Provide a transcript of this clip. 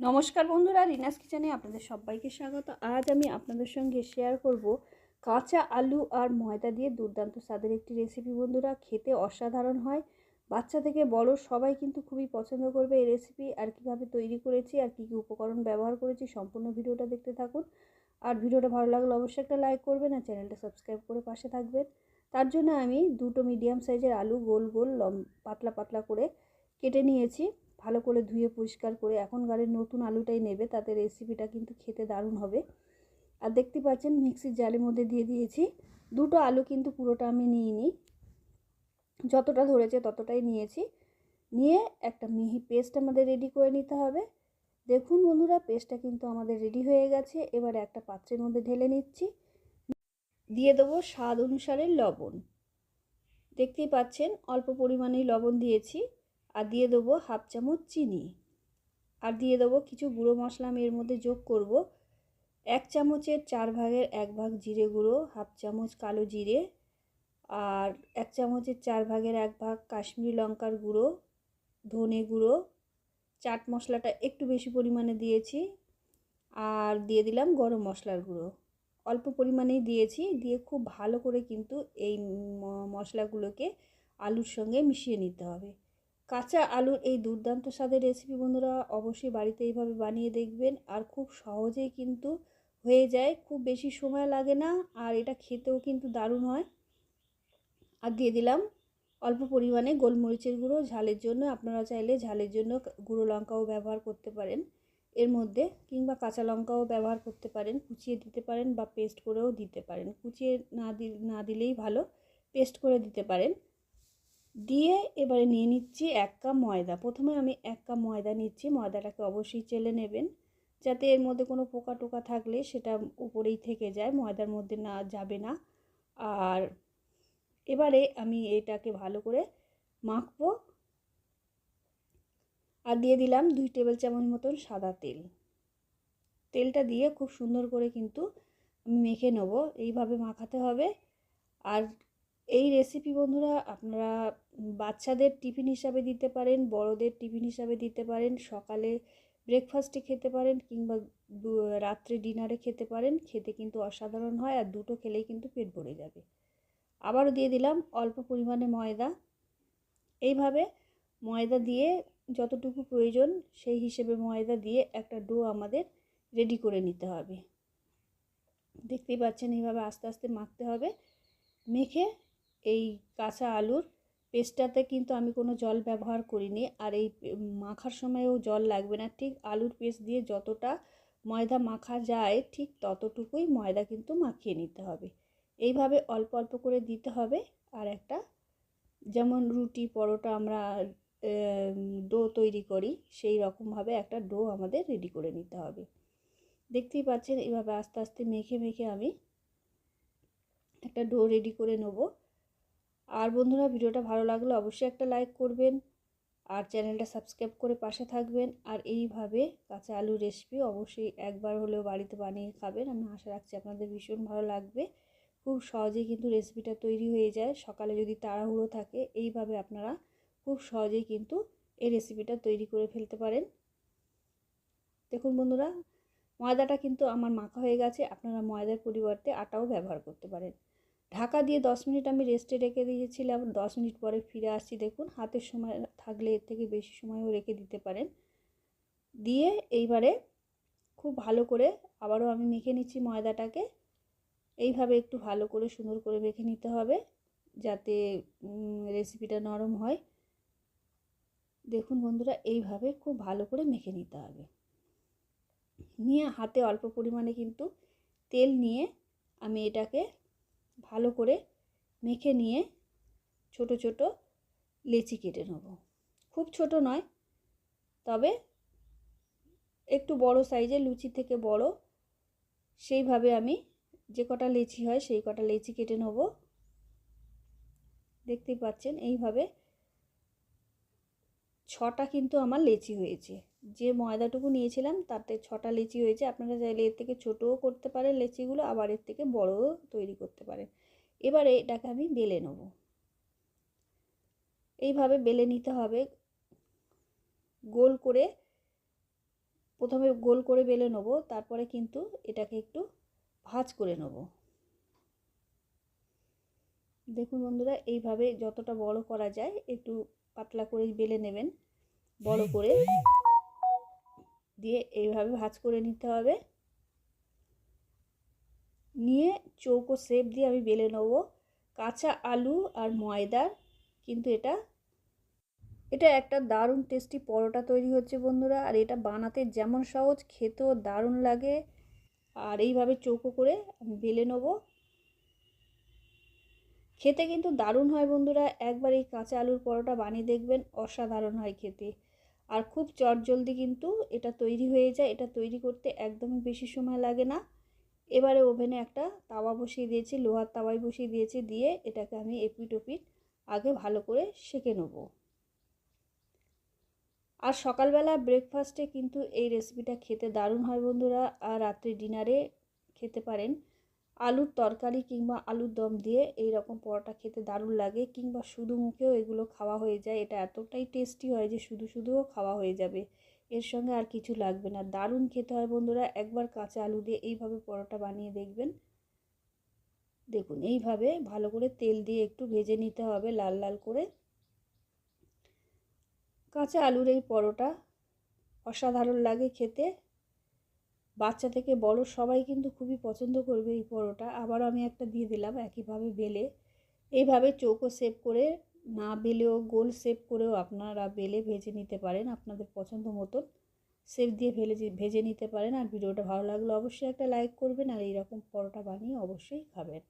নমস্কার বন্ধুরা, রিনাস কিচেনে আপনাদের সবাইকে স্বাগত। আজ আমি আপনাদের সঙ্গে শেয়ার করব কাঁচা আলু আর ময়দা দিয়ে দুর্দান্ত স্বাদের একটি রেসিপি বন্ধুরা, খেতে অসাধারণ হয়। বাচ্চা থেকে বড় সবাই কিন্তু খুবই পছন্দ করবে এই রেসিপি আর কীভাবে তৈরি করেছি, আর কী কী উপকরণ ব্যবহার করেছি, সম্পূর্ণ ভিডিওটা দেখতে থাকুন। আর ভিডিওটা ভালো লাগলে অবশ্যই একটা লাইক করবেন আর চ্যানেলটা সাবস্ক্রাইব করে পাশে থাকবেন। তার জন্য আমি দুটো মিডিয়াম সাইজের আলু গোল গোল লম পাতলা পাতলা করে কেটে নিয়েছি। ভালো করে ধুয়ে পরিষ্কার করে এখন গাড়ির নতুন আলুটাই নেবে, তাতে রেসিপিটা কিন্তু খেতে দারুণ হবে। আর দেখতে পাচ্ছেন, মিক্সির জালের মধ্যে দিয়ে দিয়েছি। দুটো আলু কিন্তু পুরোটা আমি নিইনি। যতটা ধরেছে ততটাই নিয়েছি। নিয়ে একটা মিহি পেস্ট আমাদের রেডি করে নিতে হবে। দেখুন বন্ধুরা, পেস্টটা কিন্তু আমাদের রেডি হয়ে গেছে। এবার একটা পাত্রের মধ্যে ঢেলে নিচ্ছি। দিয়ে দেবো স্বাদ অনুসারে লবণ। দেখতেই পাচ্ছেন, অল্প পরিমাণেই লবণ দিয়েছি। আর দিয়ে দেবো হাফ চামচ চিনি। আর দিয়ে দেবো কিছু গুঁড়ো মশলা আমি এর মধ্যে যোগ করব। এক চামচের চার ভাগের এক ভাগ জিরে গুঁড়ো, হাফ চামচ কালো জিরে আর এক চামচের চার ভাগের এক ভাগ কাশ্মীরি লঙ্কার গুঁড়ো, ধনে গুঁড়ো। চাট মশলাটা একটু বেশি পরিমাণে দিয়েছি আর দিয়ে দিলাম গরম মশলার গুঁড়ো। অল্প পরিমাণেই দিয়েছি, দিয়ে খুব ভালো করে কিন্তু এই মশলাগুলোকে আলুর সঙ্গে মিশিয়ে নিতে হবে। কাঁচা আলুর এই দুর্দান্ত স্বাদের রেসিপি বন্ধুরা অবশ্যই বাড়িতে এইভাবে বানিয়ে দেখবেন। আর খুব সহজেই কিন্তু হয়ে যায়, খুব বেশি সময় লাগে না আর এটা খেতেও কিন্তু দারুণ হয়। আর দিয়ে দিলাম অল্প পরিমাণে গোলমরিচের গুঁড়ো, ঝালের জন্য আপনারা চাইলে ঝালের জন্য গুঁড়ো লঙ্কাও ব্যবহার করতে পারেন। এর মধ্যে কিংবা কাঁচা লঙ্কাও ব্যবহার করতে পারেন, কুচিয়ে দিতে পারেন বা পেস্ট করেও দিতে পারেন। কুচিয়ে না না দিলেই ভালো পেস্ট করে দিতে পারেন। দিয়ে এবারে নিয়ে নিচ্ছি এক কাপ ময়দা। প্রথমে আমি এক কাপ ময়দা নিচ্ছি, ময়দাটাকে অবশ্যই চেলে নেবেন যাতে এর মধ্যে কোনো পোকা টোকা থাকলে সেটা উপরেই থেকে যায়, ময়দার মধ্যে না যাবে না। আর এবারে আমি এটাকে ভালো করে মাখবো। আর দিয়ে দিলাম দুই টেবিল চামচ মতন সাদা তেল। তেলটা দিয়ে খুব সুন্দর করে কিন্তু আমি মেখে নেব। এইভাবে মাখাতে হবে। আর এই রেসিপি বন্ধুরা আপনারা বাচ্চাদের টিফিন হিসাবে দিতে পারেন, বড়দের টিফিন হিসাবে দিতে পারেন, সকালে ব্রেকফাস্টে খেতে পারেন কিংবা রাত্রে ডিনারে খেতে পারেন। খেতে কিন্তু অসাধারণ হয় আর দুটো খেলেই কিন্তু পেট ভরে যাবে। আবারও দিয়ে দিলাম অল্প পরিমাণে ময়দা। এইভাবে ময়দা দিয়ে যতটুকু প্রয়োজন সেই হিসেবে ময়দা দিয়ে একটা ডো আমাদের রেডি করে নিতে হবে। দেখতেই পাচ্ছেন এইভাবে আস্তে আস্তে মাখতে হবে। মেখে এই কাঁচা আলুর পেস্টটাতে কিন্তু আমি কোনো জল ব্যবহার করিনি। আর এই মাখার সময়ও জল লাগবে না। ঠিক আলুর পেস্ট দিয়ে যতটা ময়দা মাখা যায়, ঠিক ততটুকুই ময়দা কিন্তু মাখিয়ে নিতে হবে। এইভাবে অল্প অল্প করে দিতে হবে। আর একটা যেমন রুটি, পরোটা আমরা ডো তৈরি করি, সেই রকমভাবে একটা ডো আমাদের রেডি করে নিতে হবে। দেখতেই পাচ্ছেন, এভাবে আস্তে আস্তে মেখে মেখে আমি একটা ডো রেডি করে নেব। আর বন্ধুরা ভিডিওটা ভালো লাগলে অবশ্যই একটা লাইক করবেন আর চ্যানেলটা সাবস্ক্রাইব করে পাশে থাকবেন। আর এইভাবে কাঁচা আলুর রেসিপি অবশ্যই একবার হলেও বাড়িতে বানিয়ে খাবেন। আমি আশা রাখছি আপনাদের ভীষণ ভালো লাগবে। খুব সহজেই কিন্তু রেসিপিটা তৈরি হয়ে যায়। সকালে যদি তাড়াহুড়ো থাকে, এইভাবে আপনারা খুব সহজেই কিন্তু এই রেসিপিটা তৈরি করে ফেলতে পারেন। দেখুন বন্ধুরা, ময়দাটা কিন্তু আমার মাখা হয়ে গেছে। আপনারা ময়দার পরিবর্তে আটাও ব্যবহার করতে পারেন। ঢাকা দিয়ে দশ মিনিট আমি রেস্টে রেখে দিয়েছিলাম। দশ মিনিট পরে ফিরে আসছি, দেখুন, হাতের সময় থাকলে এর থেকে বেশি সময়ও রেখে দিতে পারেন। দিয়ে এইবারে খুব ভালো করে আবারও আমি মেখে নিচ্ছি ময়দাটাকে। এইভাবে একটু ভালো করে সুন্দর করে মেখে নিতে হবে যাতে রেসিপিটা নরম হয়। দেখুন বন্ধুরা, এইভাবে খুব ভালো করে মেখে নিতে হবে। নিয়ে হাতে অল্প পরিমাণে কিন্তু তেল নিয়ে আমি এটাকে ভালো করে মেখে নিয়ে ছোট ছোট লেচি কেটে নেব। খুব ছোট নয়, তবে একটু বড় সাইজে লুচি থেকে বড়, সেইভাবে আমি যে কটা লেচি হয় সেই কটা লেচি কেটে নেব। দেখতেই পাচ্ছেন, এইভাবে ছটা কিন্তু আমার লেচি হয়েছে। যে ময়দাটুকু নিয়েছিলাম, তাতে ছটা লেচি হয়েছে। আপনারা চাইলে এর থেকে ছোটও করতে পারেন লেচিগুলো, আবার এর থেকে বড়ও তৈরি করতে পারেন। এবারে এটাকে আমি বেলে নেব। এইভাবে বেলে নিতে হবে। গোল করে, প্রথমে গোল করে বেলে নেব, তারপরে কিন্তু এটাকে একটু ভাজ করে নেব। দেখুন বন্ধুরা, এইভাবে যতটা বড় করা যায়, একটু পাতলা করে বেলে নেবেন। বড় করে দিয়ে এইভাবে ভাজ করে নিতে হবে। নিয়ে চৌকো শেপ দিয়ে আমি বেলে নেব। কাঁচা আলু আর ময়দার, কিন্তু এটা এটা একটা দারুণ টেস্টি পরোটা তৈরি হচ্ছে বন্ধুরা, আর এটা বানাতে যেমন সহজ, খেতেও দারুণ লাগে। আর এইভাবে চৌকো করে আমি বেলে নেব। খেতে কিন্তু দারুণ হয় বন্ধুরা। একবার এই কাঁচা আলুর পরোটা বানিয়ে দেখবেন, অসাধারণ হয় খেতে। আর খুব চটজলদি কিন্তু এটা তৈরি হয়ে যায়। এটা তৈরি করতে একদমই বেশি সময় লাগে না। এবারে ওভেনে একটা তাওয়া বসিয়ে দিয়েছি, লোহার তাওয়ায় বসিয়ে দিয়েছি, দিয়ে এটাকে আমি এপিট ওপিট আগে ভালো করে সেঁকে নেব। আর সকালবেলা ব্রেকফাস্টে কিন্তু এই রেসিপিটা খেতে দারুণ হয় বন্ধুরা। আর রাত্রে ডিনারে খেতে পারেন। আলুর তরকারি কিংবা আলুর দম দিয়ে এই রকম পরোটা খেতে দারুণ লাগে কিংবা শুধু মুখেও এগুলো খাওয়া হয়ে যায়, এটা এতটাই টেস্টি হয় যে শুধু শুধুও খাওয়া হয়ে যাবে। এর সঙ্গে আর কিছু লাগবে না, দারুণ খেতে হয় বন্ধুরা, একবার কাঁচা আলু দিয়ে এইভাবে পরোটা বানিয়ে দেখবেন। দেখুন, এইভাবে ভালো করে তেল দিয়ে একটু ভেজে নিতে হবে লাল লাল করে। কাঁচা আলুর এই পরোটা অসাধারণ লাগে খেতে। বাচ্চা থেকে বড় সবাই কিন্তু খুবই পছন্দ করবে এই পরোটা। আবার আমি একটা দিয়ে দিলাম একইভাবে বেলে। এইভাবে চৌকো শেপ করে, না বেলেও গোল শেপ করেও আপনারা বেলে ভেজে নিতে পারেন আপনাদের পছন্দ মতন। শেপ দিয়ে ভেলে ভেজে নিতে পারেন। আর ভিডিওটা ভালো লাগলে অবশ্যই একটা লাইক করবেন আর এইরকম পরোটা বানিয়ে অবশ্যই খাবেন।